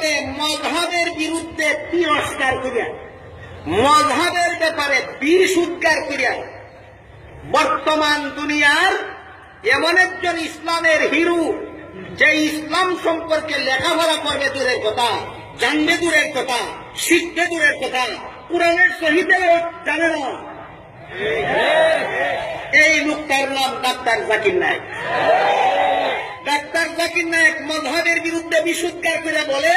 ভাবে মজহাবের বিরুদ্ধে তিরস্কার করিয়া, মজহাবের ব্যাপারে বিষ উদ্গার করিয়া, বর্তমান দুনিয়ার এমন একজন ইসলামের হিরু যে ইসলাম সম্পর্কে লেখাপড়া করবে দূরের কথা, জানবে দূরের কথা, শিখবে দূরের কথা, কোরআনের সহিতেও জানে না। এই লোকটার নাম ডাক্তার জাকির নায়ক। ডাক্তার জাকির নায়ক মজহাবের বিরুদ্ধে বিশুদ্ধার করে বলে,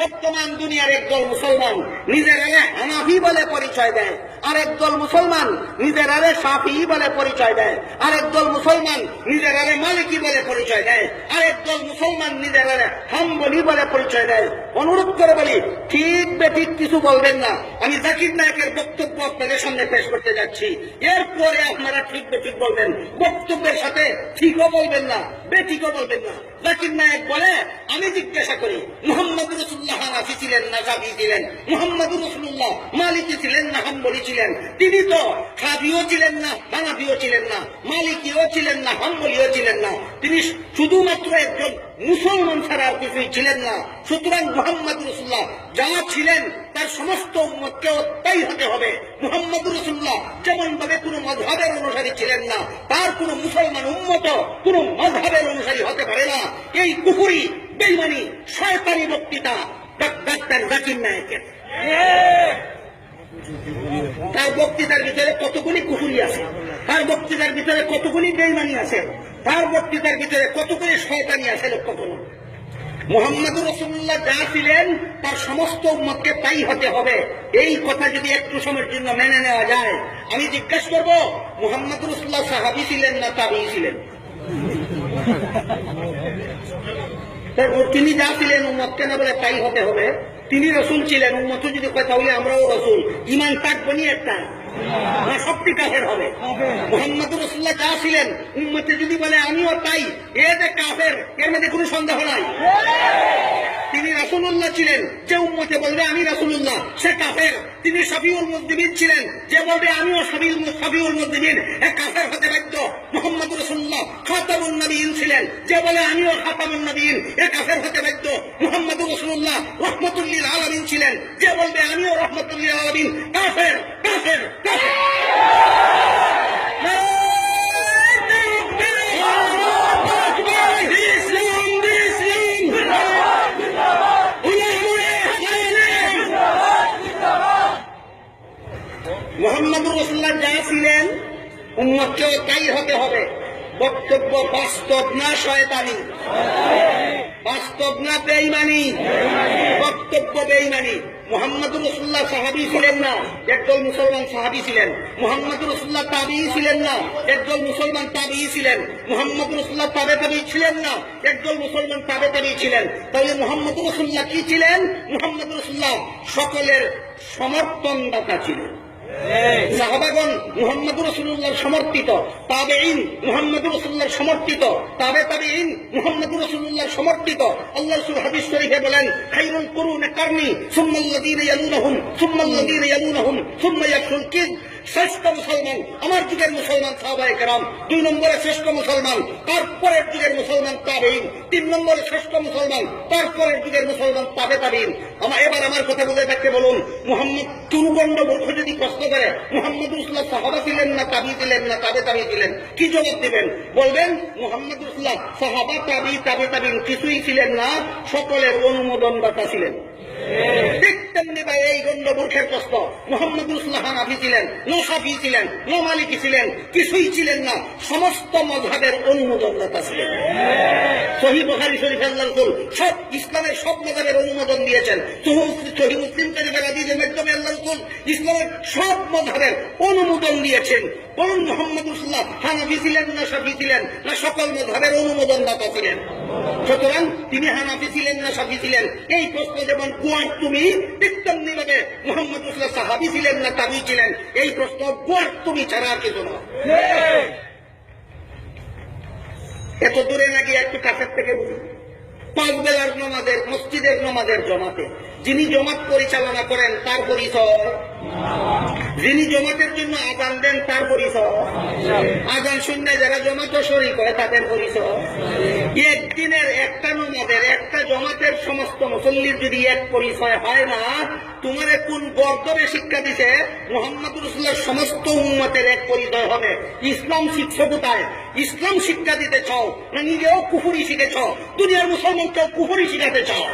বর্তমান দুনিয়ার একদল মুসলমান নিজের হানাফি বলে পরিচয় দেয়। আর একদল মুসলমান নিজের আরে সাফি বলে পরিচয় দেয়। আর একদল মুসলমান নিজের আরে মালিকি বলে পরিচয় দেয়। আর একদল মুসলমান নিজের আরে হাম্বলি বলে পরিচয় দেয়। অনুরোধ করে বলি, ঠিক বেঠিক কিছু বলবেন না। আমি জাকির নায়কের বক্তব্য আপনাদের সামনে পেশ করতে যাচ্ছি। এরপরে আপনারা ঠিক বেঠিক বলবেন। বক্তব্যের সাথে ঠিকও বলবেন না, বেঠিকও বলবেন না। জাকির নায়ক বলে, আমি জিজ্ঞাসা করি, মোহাম্মদ রসুল্লাহ হানাফি ছিলেন না জাবি ছিলেন? মোহাম্মদ রসুল্লাহ মালিকি ছিলেন না হাম্বলি ছিলেন? তিনি তো খাবিও ছিলেন না হানাফিও ছিলেন না, মালিকিও ছিলেন না, হাম্বলিও ছিলেন না। তিনি শুধুমাত্র একজন মুসলমান ছাড়া আর কিছুই ছিলেন না। সুতরাং মোহাম্মদ রসুল্লাহ যা ছিলেন তার সমস্ত উম্মতকেও তাই হতে হবে। মোহাম্মদ রসুল্লাহ যেমন ভাবে কোন মজহাবের অনুসারী ছিলেন না, তার কোন মুসলমান উম্মত, কোন মজহাবের অনুসারী হতে পারে না। এই কুকুরি বেইমানি, শয়তানি বক্তৃতা ডাক্তার জাকির নায়কের। তার বক্তৃতার ভিতরে কতগুলি কুকুরি আছে? তার বক্তৃতার ভিতরে কতগুলি বেইমানি আছে? তার বক্তৃতার ভিতরে কতগুলি শয়তানি আছে লক্ষ্য করুন। মোহাম্মদ রসুল্লাহ যা ছিলেন, তার সমস্ত উম্মতকে তাই হতে হবে। এই কথা যদি একটু সময়ের জন্য মেনে নেওয়া যায়, আমি জিজ্ঞাসা করব, মোহাম্মদ রসুল্লাহ সাহাবি ছিলেন না তাবি ছিলেন? তিনি যা ছিলেন উম্মতকে না বলে তাই হতে হবে? তিনি রসুল ছিলেন উন্মত যদি হয় তাহলে আমরাও রসুল। ইমান থাকব নি একটা। না সবটি কাফের হবে। মোহাম্মদ রসুল্লাহ যা ছিলেন উম্মতে যদি বলে আমিও তাই এ যে কাফের এর মধ্যে কোনো সন্দেহ নাই। তিনি রাসুল্লাহ ছিলেন যে উম্মতে বলবে আমি রাসুল্লাহ সে কাফের। তিনি শফিউল মুদ্দিবিন ছিলেন যে বলবে আমিও শফিউল শফিউল মুদ্দিবিন এ কাফের হতে বাধ্য। মোহাম্মদ রসুল্লাহ খাতামুন নবীন ছিলেন যে বলে আমিও খাতামুন নবীন এ কাফের হতে বাধ্য। মোহাম্মদ রসুল্লাহ রহমতুল্লিল আলমিন ছিলেন যে বলবে আমিও রহমতুল্লিল আলমিন কাফের কাফের। কাফের ইসলাম ইসলাম মোহাম্মদ রসুল্লাহ যা ছিলেন উম্মতকেও তাই হতে হবে। বক্তব্য বাস্তব না শয়তানি। বাস্তব না বেইমানি বক্তব্য বেইমানি মোহাম্মদ রসুল্লাহ সাহাবি ছিলেন না, একদল মুসলমান সাহাবি ছিলেন। মোহাম্মদুর রসুল্লাহ তাবি ছিলেন না, একদল মুসলমান তাবি ছিলেন। মোহাম্মদুর রসুল্লাহ তাবে তাবি ছিলেন না, একদল মুসলমান তাবে তাবি ছিলেন। তাহলে মোহাম্মদুর রসুল্লাহ কি ছিলেন? মোহাম্মদুর রসুল্লাহ সকলের সমর্থনদাতা ছিলেন। সাহাবাগণ মুহাম্মদুর রসুল্লাহর সমর্থিত তাবেইন মুহাম্মদুর রসুল্লাহর সমর্থিত তাবে তাবে ইন মুহাম্মদুর রসুল্লাহর সমর্থিত আল্লাহ রসুল হাদিস শরীফে বলেন, খাইরুল করুন কারনি সুম্মাল্লাযীনা ইয়ালুনহুম সুম্মাল্লাযীনা ইয়ালুনহুম, সুম্মা ইয়াকুল কিদ শ্রেষ্ঠ মুসলমান, আমার যুগের মুসলমান সাহাবায়ে কেরাম দুই নম্বরে শ্রেষ্ঠ মুসলমান, তারপরের যুগের মুসলমান তাবেইন তিন নম্বরে শ্রেষ্ঠ মুসলমান, তারপরের যুগের মুসলমান তাবে তাবেইন আমার এবার আমার কথা বলে থাকতে বলুন, মোহাম্মদ তুরুগণ্ড মূর্খ যদি প্রশ্ন করে মোহাম্মদ রসুল্লাহ সাহাবা ছিলেন না তাবি ছিলেন না তাবে তাবি ছিলেন? কি জবাব দিবেন? বলবেন মোহাম্মদ রসুল্লাহ সাহাবা, তাবি, তাবে তাবিন কিছুই ছিলেন না, সকলের অনুমোদন দাতা ছিলেন। ঠিক তেমনি ভাই এই গণ্ড মূর্খের প্রশ্ন। মোহাম্মদ রসুল্লাহ আফি ছিলেন, নোসাফি ছিলেন, নোমালিকি ছিলেন, কিছুই ছিলেন না। সমস্ত মজহাবের অনুমোদনদাতা ছিলেন। সহি বহারি শরীফ আল্লাহ সব ইসলামের সব মজাবের অনুমোদন দিয়েছেন। সহি মুসলিম আদিজের মাধ্যমে আল্লাহ রসুল ইসলামের সব মজাবের অনুমোদন দিয়েছেন। বলুন মোহাম্মদ রসুল্লাহ হানাফি ছিলেন না সাফি ছিলেন, না সকল মজাবের অনুমোদন দাতা ছিলেন। সুতরাং তিনি হানাফি ছিলেন না সাফি ছিলেন। এই প্রশ্ন যেমন কুয়ার তুমি? ঠিক তেমনি মোহাম্মদ রসুল্লাহ সাহাবি ছিলেন না তাবি ছিলেন। এই প্রশ্ন কুয়ার তুমি ছাড়া আর কিছু না? এত দূরে নাকি একটু কাছের থেকে পাঁচ বেলার নমাজের, মসজিদের নমাজের জমাতে। যিনি জমাত পরিচালনা করেন, তার পরিচয় যিনি জমাতের জন্য আজান দেন, তার পরিচয় আজান শূন্য যারা জমাতে শরিক হয়, তাদের পরিচয় একদিনের একটা নমাজের, একটা জমাতের সমস্ত মুসল্লির যদি এক পরিচয় হয় না, তোমার কোন গর্দবে শিক্ষা দিছে? মোহাম্মদ রসুল্লাহ সমস্ত উম্মতের এক পরিচয় হবে। ইসলাম শিক্ষা কোথায়? ইসলাম শিক্ষা দিতে চাও না নিজেও কুফুরি শিখেছ? দুনিয়ার মুসলমানকেও কুফুরি শিখাতে চাও?